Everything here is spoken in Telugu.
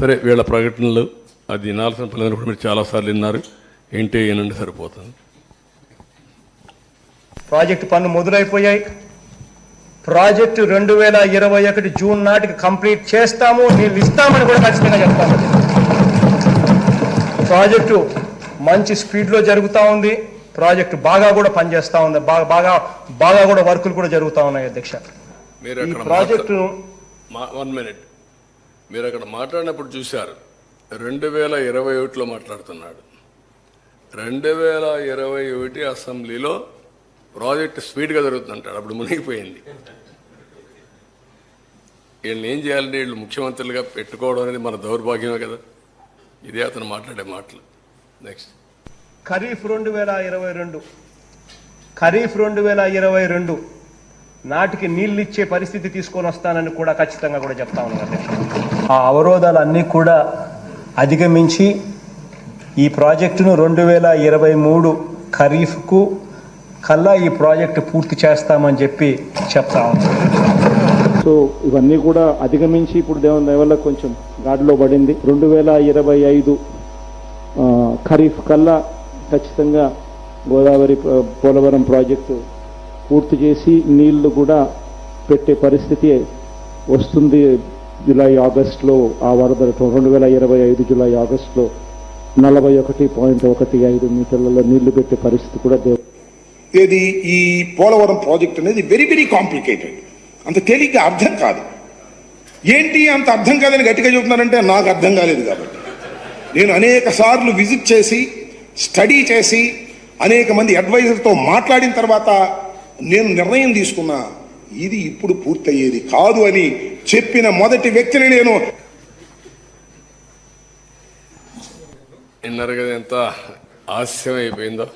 సరే వీళ్ళ ప్రకటనలు అది వినాల్సిన పిల్లలు కూడా మీరు చాలాసార్లు విన్నారు. ఏంటి ఏనండి సరిపోతుంది. ప్రాజెక్టు పనులు మొదలైపోయాయి. ప్రాజెక్టు రెండు వేల ఇరవై ఒకటి జూన్ నాటికి కంప్లీట్ చేస్తాము నీళ్ళు ఇస్తామని కూడా ఖచ్చితంగా చెప్తాము. ప్రాజెక్టు మంచి స్పీడ్లో జరుగుతూ ఉంది. ప్రాజెక్టు బాగా కూడా పనిచేస్తూ ఉంది. బాగా బాగా బాగా కూడా వర్కులు కూడా జరుగుతూ ఉన్నాయి అధ్యక్ష. ఈ అక్కడ ప్రాజెక్టును వన్ మినిట్. మీరు అక్కడ మాట్లాడినప్పుడు చూశారు. రెండు వేల ఇరవై ఒకటిలో మాట్లాడుతున్నాడు. రెండు వేల ఇరవై ఒకటి అసెంబ్లీలో ప్రాజెక్ట్ స్పీడ్గా జరుగుతుంటాడు అప్పుడు మునిగిపోయింది. వీళ్ళని ఏం చేయాలంటే వీళ్ళు ముఖ్యమంత్రులుగా పెట్టుకోవడం అనేది మన దౌర్భాగ్యమే కదా. ఇదే అతను మాట్లాడే మాటలు. నెక్స్ట్ ఖరీఫ్ రెండు వేల ఇరవై రెండు. ఖరీఫ్ రెండు వేల ఇరవై రెండు. నాటికి నీళ్ళిచ్చే పరిస్థితి తీసుకొని వస్తానని కూడా ఖచ్చితంగా కూడా చెప్తా ఉన్నాను ఆ అవరోధాలన్నీ కూడా అధిగమించి ఈ ప్రాజెక్టును రెండు వేల ఇరవై మూడు ఖరీఫ్కు కల్లా ఈ ప్రాజెక్టు పూర్తి చేస్తామని చెప్పి చెప్తా సో ఇవన్నీ కూడా అధిగమించి ఇప్పుడు దేవుని దయ వల్ల కొంచెం గాడిలో పడింది. రెండు వేల ఇరవై ఐదు ఖరీఫ్ కల్లా ఖచ్చితంగా గోదావరి పోలవరం ప్రాజెక్టు పూర్తి చేసి నీళ్ళు కూడా పెట్టే పరిస్థితి వస్తుంది జూలై ఆగస్టులో ఆ వరద రెండు వేల ఇరవై ఐదు జూలై ఆగస్టులో నలభై ఒకటి పాయింట్ ఒకటి ఐదు మీటర్లలో నీళ్ళు పెట్టే పరిస్థితి కూడా దేవు ఈ పోలవరం ప్రాజెక్ట్ అనేది వెరీ వెరీ కాంప్లికేటెడ్. అంత తేలిక అర్థం కాదు. ఏంటి అంత అర్థం కాదని గట్టిగా చెబుతున్నారంటే నాకు అర్థం కాలేదు కాబట్టి. నేను అనేక సార్లు విజిట్ చేసి స్టడీ చేసి అనేక మంది అడ్వైజర్తో మాట్లాడిన తర్వాత నేను నిర్ణయం తీసుకున్నా ఇది ఇప్పుడు పూర్తయ్యేది కాదు అని చెప్పిన మొదటి వ్యక్తిని నేను. విన్నారు కదా ఎంత ఆశ్చర్యం అయిపోయిందో